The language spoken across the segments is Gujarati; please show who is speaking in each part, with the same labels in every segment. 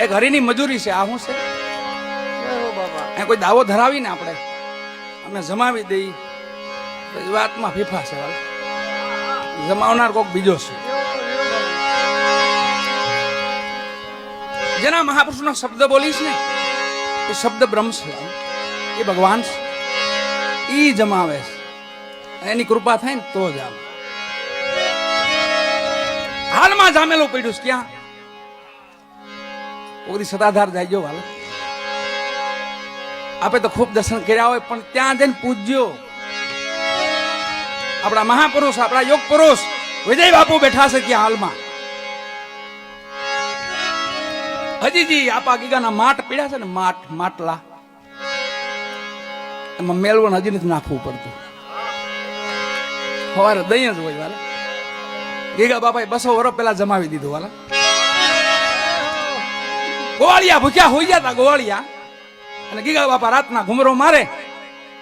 Speaker 1: એક હરીની મજૂરી છે. આ શું છે? એ કોઈ દાવો ધરાવીને આપણે? અમે જમાવી દઈ વાતમાં ફીફા છે જમાવનાર કોક બીજો છે. જેના મહાપુરુષનો શબ્દ બોલીશ ને, એ શબ્દ બ્રહ્મ છે એ ભગવાન છે. એ જમાવે છે. એની કૃપા થાય ને તો જ આવે હાલમાં જામેલું પડ્યું ક્યાં? ઓગરી સદાધાર જાયજો વાલો. આપણે તો ખૂબ દર્શન કર્યા હોય, પણ ત્યાં જઈને પૂજ્યો. આપણા મહાપુરુષ, આપણા યોગ પુરુષ વિજય બાપુ બેઠા છે ત્યાં હાલમાં. હજીજી આપા ગીગાના માટ પીડ્યા છે ને, માટ, માટલા. એમાં મેળવણ હજી નથી નાખવું પડતું. સવારે દહીં જ હોય વાલા. ગીગા બાપાએ બસો વર્ષ પહેલા જમાવી દીધું વાલા. ગોવાળિયા, ભૂખ્યા હોઈ ગયા હતા ગોવાળિયા. અને ગીગા બાપા રાતના ઘુમરો મારે.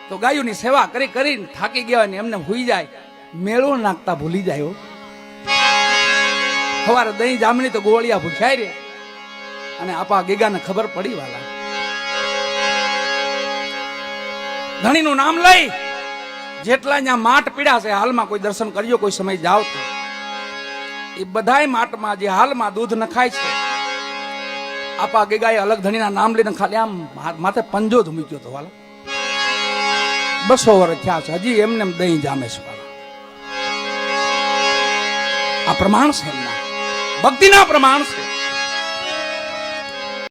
Speaker 1: તો ગાયોની સેવા કરી કરીને થાકી ગયા ને એમને હોઈ જાય. મેળો નાખતા ભૂલી જાય સવારે દહીં જામણી તો ગોવાળિયા ભૂખ્યા રે અને આપા ગીગાને ખબર પડી વાલા. ધણીનું નામ લઈ જેટલા અહીંયા માટ પીડા છે, હાલમાં કોઈ દર્શન કર્યો, કોઈ સમય જાવ તો એ બધાય માટમાં જે હાલમાં દૂધ નખાય છે આપા ગીગાએ અલગ ધણીના નામ લઈને ખાલી આમ માથે પંજો જ મૂક્યો હતો વાલા બસો વર્ષ થયા છે. હજી એમને દહીં જામે છે વાલા આ પ્રમાણ છે એમના. ભક્તિના પ્રમાણ છે.